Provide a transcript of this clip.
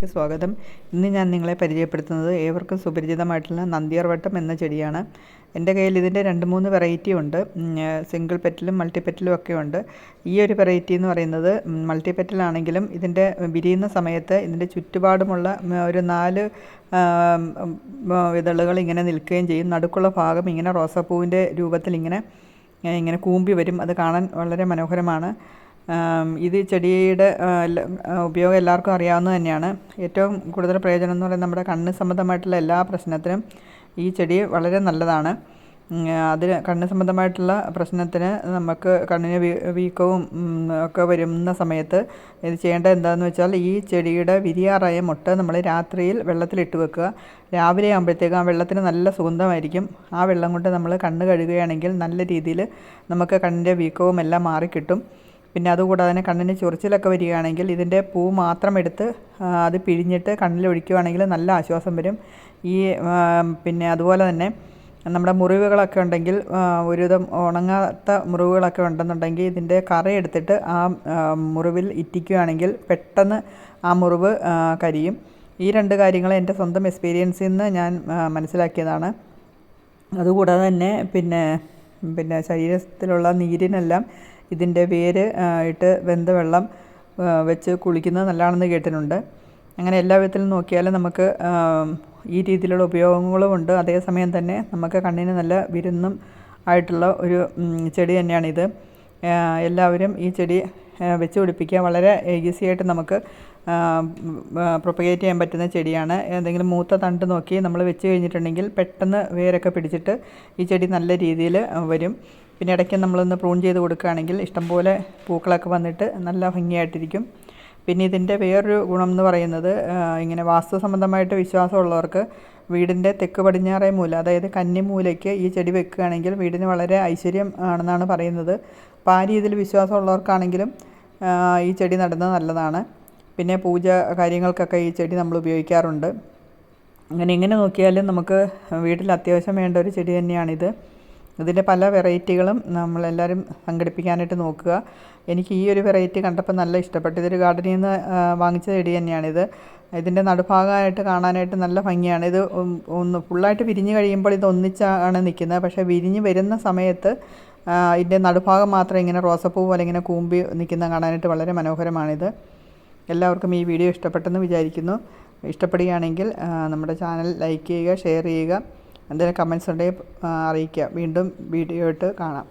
വീഡിയോയിലേക്ക് സ്വാഗതം. ഇന്ന് ഞാൻ നിങ്ങളെ പരിചയപ്പെടുത്തുന്നത് ഏവർക്കും സുപരിചിതമായിട്ടുള്ള നന്ദിയർവട്ടം എന്ന ചെടിയാണ്. എന്റെ കയ്യിൽ ഇതിന്റെ രണ്ട് മൂന്ന് വെറൈറ്റി ഉണ്ട്. സിംഗിൾ പെറ്റിലും മൾട്ടി പെറ്റലും ഒക്കെ ഉണ്ട്. ഈ ഒരു വെറൈറ്റി എന്ന് പറയുന്നത് മൾട്ടി പെറ്റിലാണെങ്കിലും ഇതിന്റെ വിരിയുന്ന സമയത്ത് ഇതിന്റെ ചുറ്റുപാടുമുള്ള ഒരു നാല് വിതളുകൾ ഇങ്ങനെ നിൽക്കുകയും ചെയ്യും. നടുക്കുള്ള ഭാഗം ഇങ്ങനെ റോസാപ്പൂവിന്റെ രൂപത്തിൽ ഇങ്ങനെ ഇങ്ങനെ കൂമ്പി വരും. അത് കാണാൻ വളരെ മനോഹരമാണ്. ഇത് ചെടിയുടെ ഉപയോഗം എല്ലാവർക്കും അറിയാവുന്നത് തന്നെയാണ്. ഏറ്റവും കൂടുതൽ പ്രയോജനം എന്ന് പറയുന്നത് നമ്മുടെ കണ്ണ് സംബന്ധമായിട്ടുള്ള എല്ലാ പ്രശ്നത്തിനും ഈ ചെടി വളരെ നല്ലതാണ്. അതിന് കണ്ണ് സംബന്ധമായിട്ടുള്ള പ്രശ്നത്തിന് നമുക്ക് കണ്ണിന് വീക്കവും ഒക്കെ വരുന്ന സമയത്ത് ഇത് ചെയ്യേണ്ടത് എന്താണെന്ന് വെച്ചാൽ ഈ ചെടിയുടെ വിരിയാറായ മുട്ട നമ്മൾ രാത്രിയിൽ വെള്ളത്തിലിട്ട് വെക്കുക. രാവിലെ ആകുമ്പോഴത്തേക്കും ആ വെള്ളത്തിന് നല്ല സുഗന്ധമായിരിക്കും. ആ വെള്ളം കൊണ്ട് നമ്മൾ കണ്ണ് കഴുകുകയാണെങ്കിൽ നല്ല രീതിയിൽ നമുക്ക് കണ്ണിന്റെ വീക്കവും എല്ലാം മാറിക്കിട്ടും. പിന്നെ അതുകൂടാതെ തന്നെ കണ്ണിന് ചൊറിച്ചിലൊക്കെ വരികയാണെങ്കിൽ ഇതിന്റെ പൂ മാത്രം എടുത്ത് അത് പിഴിഞ്ഞിട്ട് കണ്ണിൽ ഒഴിക്കുകയാണെങ്കിൽ നല്ല ആശ്വാസം വരും. ഈ പിന്നെ അതുപോലെ തന്നെ നമ്മുടെ മുറിവുകളൊക്കെ ഉണ്ടെങ്കിൽ ഒരുവിധം ഉണങ്ങാത്ത മുറിവുകളൊക്കെ ഉണ്ടെന്നുണ്ടെങ്കിൽ ഇതിന്റെ കറ എടുത്തിട്ട് ആ മുറിവിൽ ഇറ്റിക്കുകയാണെങ്കിൽ പെട്ടെന്ന് ആ മുറിവ് കരിയും. ഈ രണ്ട് കാര്യങ്ങൾ എന്റെ സ്വന്തം എക്സ്പീരിയൻസിൽ നിന്ന് ഞാൻ മനസ്സിലാക്കിയതാണ്. അതുകൂടാതെ തന്നെ പിന്നെ പിന്നെ ശരീരത്തിലുള്ള നീരിനെല്ലാം ഇതിന്റെ വേര് ഇട്ട് വെന്ത വെള്ളം വെച്ച് കുളിക്കുന്നത് നല്ലതാണെന്ന് കേട്ടിട്ടുണ്ട്. അങ്ങനെ എല്ലാ വിധത്തിലും നോക്കിയാലും നമുക്ക് ഈ രീതിയിലുള്ള ഉപയോഗങ്ങളും ഉണ്ട്. അതേസമയം തന്നെ നമുക്ക് കണ്ണിന് നല്ല വിരുന്നും ആയിട്ടുള്ള ഒരു ചെടി തന്നെയാണിത്. എല്ലാവരും ഈ ചെടി വെച്ച് പിടിപ്പിക്കുക വളരെ ഈസി ആയിട്ട് നമുക്ക് പ്രൊപ്പഗേറ്റ് ചെയ്യാൻ പറ്റുന്ന ചെടിയാണ്. എന്തെങ്കിലും മൂത്ത തണ്ട് നോക്കി നമ്മൾ വെച്ച് കഴിഞ്ഞിട്ടുണ്ടെങ്കിൽ പെട്ടെന്ന് വേരൊക്കെ പിടിച്ചിട്ട് ഈ ചെടി നല്ല രീതിയിൽ വരും. പിന്നെ ഇടയ്ക്ക് നമ്മളൊന്ന് പ്രൂൺ ചെയ്ത് കൊടുക്കുകയാണെങ്കിൽ ഇഷ്ടംപോലെ പൂക്കളൊക്കെ വന്നിട്ട് നല്ല ഭംഗിയായിട്ടിരിക്കും. പിന്നെ ഇതിന്റെ വേറൊരു ഗുണം എന്ന് പറയുന്നത് ഇങ്ങനെ വാസ്തു സംബന്ധമായിട്ട് വിശ്വാസമുള്ളവർക്ക് വീടിന്റെ തെക്ക് പടിഞ്ഞാറേ മൂല അതായത് കന്നിമൂലയ്ക്ക് ഈ ചെടി വെക്കുകയാണെങ്കിൽ വീടിന് വളരെ ഐശ്വര്യം ആണെന്നാണ് പറയുന്നത്. അപ്പോൾ ആ രീതിയിൽ വിശ്വാസമുള്ളവർക്കാണെങ്കിലും ഈ ചെടി നടുന്നത് നല്ലതാണ്. പിന്നെ പൂജ കാര്യങ്ങൾക്കൊക്കെ ഈ ചെടി നമ്മൾ ഉപയോഗിക്കാറുണ്ട്. അങ്ങനെ എങ്ങനെ നോക്കിയാലും നമുക്ക് വീട്ടിൽ അത്യാവശ്യം വേണ്ട ഒരു ചെടി തന്നെയാണിത്. ഇതിന്റെ പല വെറൈറ്റികളും നമ്മളെല്ലാവരും സംഘടിപ്പിക്കാനായിട്ട് നോക്കുക. എനിക്ക് ഈ ഒരു വെറൈറ്റി കണ്ടപ്പോൾ നല്ല ഇഷ്ടപ്പെട്ടു. ഇതൊരു ഗാർഡനിൽ നിന്ന് വാങ്ങിച്ച ചെടി തന്നെയാണിത്. ഇതിന്റെ നടുഭാഗമായിട്ട് കാണാനായിട്ട് നല്ല ഭംഗിയാണ്. ഇത് ഒന്ന് ഫുള്ളായിട്ട് വിരിഞ്ഞ് കഴിയുമ്പോൾ ഇത് ഒന്നിച്ചാണ് നിൽക്കുന്നത്. പക്ഷേ വിരിഞ്ഞ് വരുന്ന സമയത്ത് ഇതിന്റെ നടുഭാഗം മാത്രം ഇങ്ങനെ റോസപ്പൂ പോലെ ഇങ്ങനെ കൂമ്പി നിൽക്കുന്ന കാണാനായിട്ട് വളരെ മനോഹരമാണിത്. എല്ലാവർക്കും ഈ വീഡിയോ ഇഷ്ടപ്പെട്ടെന്ന് വിചാരിക്കുന്നു. ഇഷ്ടപ്പെടുകയാണെങ്കിൽ നമ്മുടെ ചാനൽ ലൈക്ക് ചെയ്യുക ഷെയർ ചെയ്യുക. എന്തെങ്കിലും കമൻസ് ഉണ്ടെങ്കിൽ അറിയിക്കുക വീണ്ടും വീഡിയോ ഇട്ട് കാണാം.